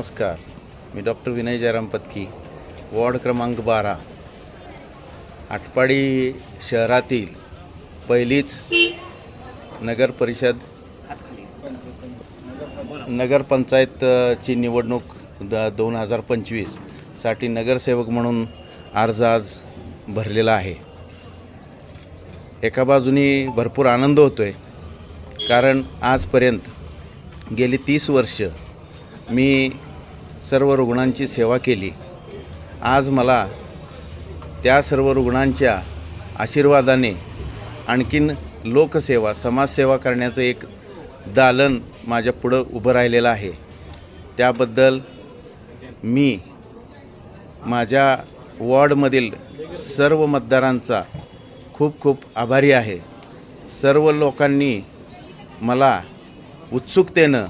नमस्कार. मी doctor Vinay Jairam Patki ward क्रमांक बारा. आटपाडी शहरातील पहिलीच नगर परिषद नगरपंचायतची निवडणूक द दोन हजार पंचवीससाठी नगरसेवक म्हणून अर्ज आज भरलेला आहे. एका बाजूनी भरपूर आनंद होतो आहे कारण आजपर्यंत गेली तीस वर्ष मी सर्व रुग्णांची सेवा केली. आज मला त्या सर्व रुग्णांच्या आशीर्वादाने आणखीन लोकसेवा समाजसेवा करण्याचं एक दालन माझ्या पुढं उभं राहिलेलं आहे. त्याबद्दल मी माझ्या वॉर्डमधील सर्व मतदारांचा खूप खूप आभारी आहे. सर्व लोकांनी मला उत्सुकतेनं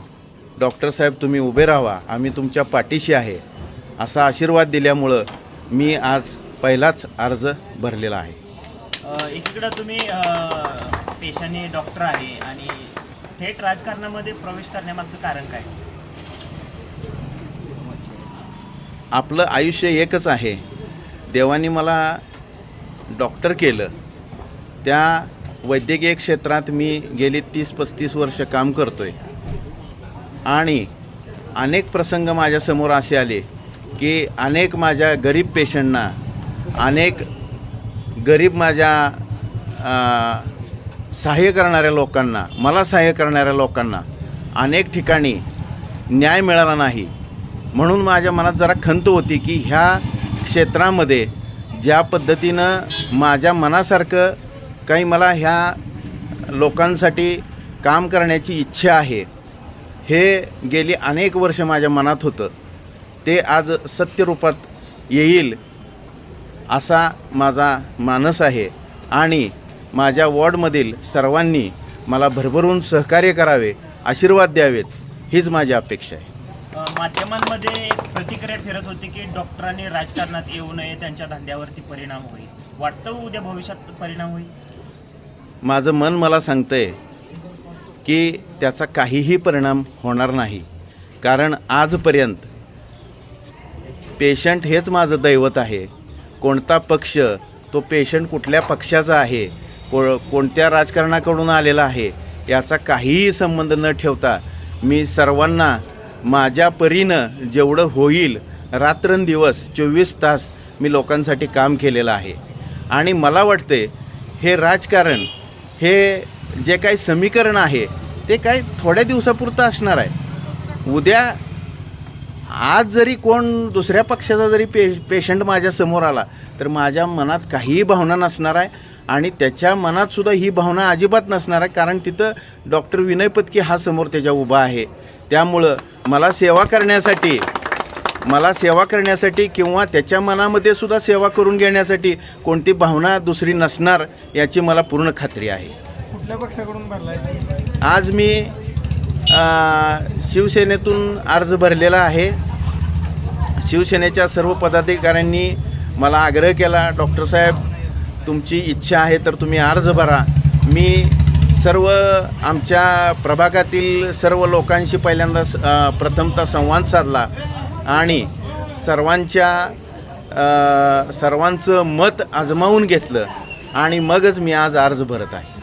डॉक्टर साहेब तुम्ही उभे राहा. आम्ही तुमच्या पाठीशी आहे. असा आशीर्वाद दिल्यामुळं मी आज पहिलाच अर्ज भरलेला आहे. एकीकडं तुम्ही पेशाने डॉक्टर आहे आणि थेट राजकारणामध्ये प्रवेश करण्यामागचं कारण काय? आपलं आयुष्य एकच आहे. देवाने मला डॉक्टर केलं. त्या वैद्यकीय क्षेत्रात मी गेली तीस पस्तीस वर्ष काम करतो आहे आणि अनेक प्रसंग माझ्यासमोर असे आले की अनेक माझ्या गरीब पेशंटना अनेक गरीब माझ्या सहाय्य करणाऱ्या लोकांना मला सहाय्य करणाऱ्या लोकांना अनेक ठिकाणी न्याय मिळाला नाही. म्हणून माझ्या मनात जरा खंत होती की ह्या क्षेत्रामध्ये ज्या पद्धतीनं माझ्या मनासारखं काही मला ह्या लोकांसाठी काम करण्याची इच्छा आहे हे गेली अनेक वर्ष माझ्या मनात होतं. ते आज सत्यरूपात येईल असा माझा मानस आहे आणि माझ्या वॉर्डमधील सर्वांनी मला भरभरून सहकार्य करावे आशीर्वाद द्यावेत हीच माझी अपेक्षा आहे. माध्यमांमध्ये प्रतिक्रिया फिरत होती की डॉक्टरांनी राजकारणात येऊ नये त्यांच्या धंद्यावरती परिणाम होईल. वाटतं उद्या भविष्यात परिणाम होईल? माझं मन मला सांगतंय की त्याचा काहीही परिणाम होणार नाही. कारण आजपर्यंत पेशंट हेच माझं दैवत आहे. कोणता पक्ष तो पेशंट कुठल्या पक्षाचा आहे को कोणत्या राजकारणाकडून आलेला आहे याचा काहीही संबंध न ठेवता मी सर्वांना माझ्या परीनं जेवढं होईल रात्रंदिवस चोवीस तास मी लोकांसाठी काम केलेलं आहे. आणि मला वाटते हे राजकारण हे जे काही समीकरण आहे ते काय थोड्या दिवसापुरतं असणार आहे. उद्या आज जरी कोण दुसऱ्या पक्षाचा जरी पे पेशंट माझ्यासमोर आला तर माझ्या मनात काहीही भावना नसणार आहे आणि त्याच्या मनातसुद्धा ही भावना अजिबात नसणार आहे कारण तिथं डॉक्टर विनय पत्की हा समोर त्याच्या उभा आहे. त्यामुळं मला सेवा करण्यासाठी मला सेवा करण्यासाठी किंवा त्याच्या मनामध्ये सुद्धा सेवा करून घेण्यासाठी कोणती भावना दुसरी नसणार याची मला पूर्ण खात्री आहे. कुठल्या पक्षाकडून भरलाय? आज मी अ, शिवसेनेतून अर्ज भरलेला आहे. शिवसेनेच्या सर्व पदाधिकाऱ्यांनी मला आग्रह केला डॉक्टर साहेब तुमची इच्छा आहे तर तुम्ही अर्ज भरा. मी सर्व आमच्या प्रभागातील सर्व लोकांशी पहिल्यांदा स- अ, प्रथमतः संवाद साधला आणि सर्वांच्या अ, सर्वांचं मत आजमावून घेतलं आणि मगच मी आज अर्ज भरत आहे.